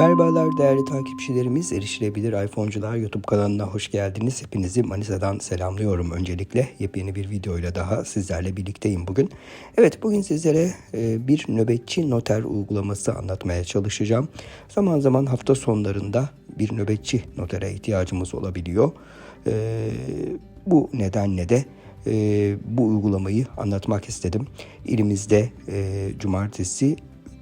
Merhabalar değerli takipçilerimiz, Erişilebilir iPhone'cular YouTube kanalına hoş geldiniz. Hepinizi Manisa'dan selamlıyorum öncelikle. Yepyeni bir videoyla daha sizlerle birlikteyim bugün. Evet bugün sizlere e, bir nöbetçi noter uygulaması anlatmaya çalışacağım. Zaman zaman hafta sonlarında bir nöbetçi notere ihtiyacımız olabiliyor. E, Bu nedenle de e, bu uygulamayı anlatmak istedim. İlimizde cumartesi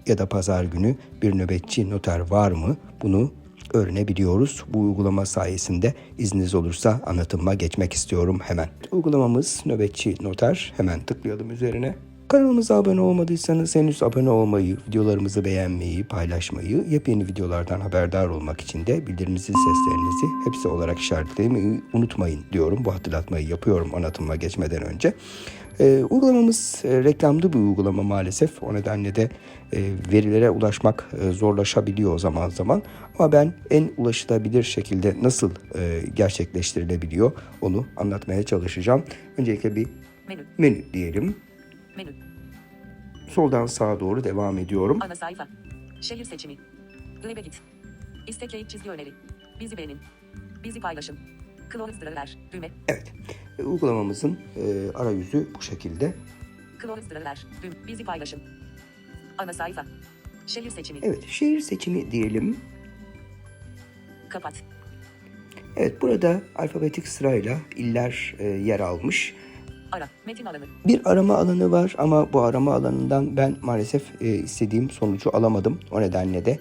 ya da pazar günü bir nöbetçi noter var mı? Bunu öğrenebiliyoruz. Bu uygulama sayesinde izniniz olursa anlatıma geçmek istiyorum hemen. Uygulamamız nöbetçi noter. Hemen tıklayalım üzerine. Kanalımıza abone olmadıysanız henüz abone olmayı, videolarımızı beğenmeyi, paylaşmayı, yepyeni videolardan haberdar olmak için de bildirim zil seslerinizi hepsi olarak işaretlemeyi unutmayın diyorum. Bu hatırlatmayı yapıyorum anlatıma geçmeden önce. Ee, uygulamamız e, reklamlı bir uygulama maalesef. O nedenle de e, verilere ulaşmak e, zorlaşabiliyor zaman zaman. Ama ben en ulaşılabilir şekilde nasıl e, gerçekleştirilebiliyor onu anlatmaya çalışacağım. Öncelikle bir Menü. menü diyelim. Menü. Soldan sağa doğru devam ediyorum. Ana sayfa. Şehir seçimi. Grebe git. İstekleyip çizgi öneri. Bizi beğenin. Bizi paylaşın. Close düğme. Evet. E, Uygulamamızın e, arayüzü bu şekilde. Close düğme. Bizi paylaşın. Ana sayfa. Şehir seçimi. Evet, şehir seçimi diyelim. Kapat. Evet, burada alfabetik sırayla iller e, yer almış. Ara. Metin alanı. Bir arama alanı var ama bu arama alanından ben maalesef e, istediğim sonucu alamadım. O nedenle de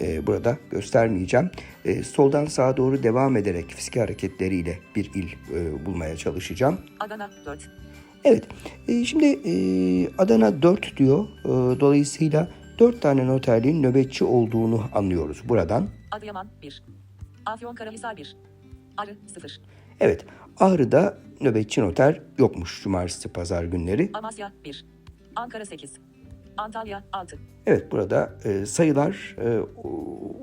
e, burada göstermeyeceğim. E, soldan sağa doğru devam ederek fizik hareketleriyle bir il e, bulmaya çalışacağım. Adana 4. Evet, e, şimdi e, Adana 4 diyor. E, dolayısıyla 4 tane noterliğin nöbetçi olduğunu anlıyoruz buradan. Adıyaman 1. Afyonkarahisar 1. Arı 0. Evet, Ağrı'da nöbetçi noter yokmuş cumartesi pazar günleri. Amasya 1. Ankara 8. Antalya 6. Evet burada e, sayılar e, o,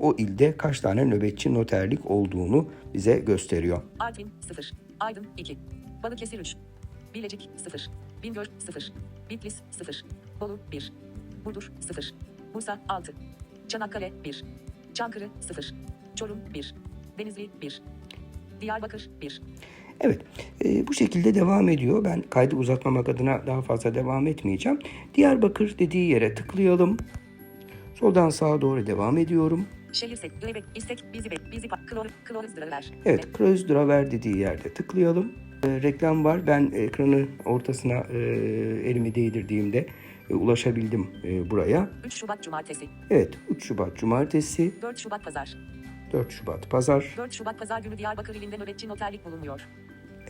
o ilde kaç tane nöbetçi noterlik olduğunu bize gösteriyor. Artvin 0. Aydın 2. Balıkesir 3. Bilecik 0. Bingöl 0. Bitlis 0. Bolu 1. Burdur 0. Bursa 6. Çanakkale 1. Çankırı 0. Çorum 1. Denizli 1. Diyarbakır 1. Evet e, bu şekilde devam ediyor. Ben kaydı uzatmamak adına daha fazla devam etmeyeceğim. Diyarbakır dediği yere tıklayalım. Soldan sağa doğru devam ediyorum. Şehir sek, Göbek, istek, bizi bek, bizi pak, klor, klor, ver. Evet, Kreuz Draver dediği yerde tıklayalım. E, reklam var. Ben ekranın ortasına e, elimi değdirdiğimde e, ulaşabildim e, buraya. 3 Şubat Cumartesi, Evet, 3 Şubat Cumartesi, 4 Şubat Pazar. 4 Şubat Pazar. 4 Şubat Pazar günü Diyarbakır ilinde nöbetçi noterlik bulunmuyor.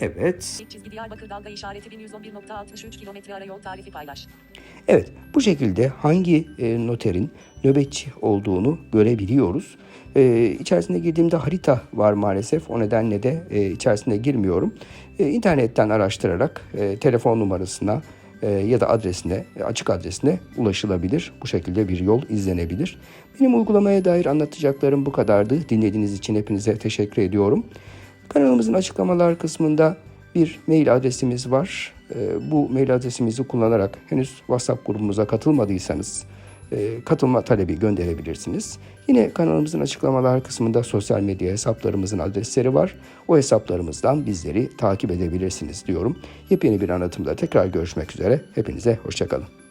Evet, İlk çizgi Diyarbakır dalga işareti 1111.63 kilometre ara yol tarifi paylaş. evet. Bu şekilde hangi e, noterin nöbetçi olduğunu görebiliyoruz. E, içerisine girdiğimde harita var maalesef. O nedenle de e, içerisine girmiyorum. E, internetten araştırarak e, telefon numarasına e, ya da adresine, e, açık adresine ulaşılabilir. Bu şekilde bir yol izlenebilir. Benim uygulamaya dair anlatacaklarım bu kadardı. Dinlediğiniz için hepinize teşekkür ediyorum. Kanalımızın açıklamalar kısmında bir mail adresimiz var. Ee, Bu mail adresimizi kullanarak henüz WhatsApp grubumuza katılmadıysanız e, katılma talebi gönderebilirsiniz. Yine kanalımızın açıklamalar kısmında sosyal medya hesaplarımızın adresleri var. O hesaplarımızdan bizleri takip edebilirsiniz diyorum. Yepyeni bir anlatımda tekrar görüşmek üzere. Hepinize hoşçakalın.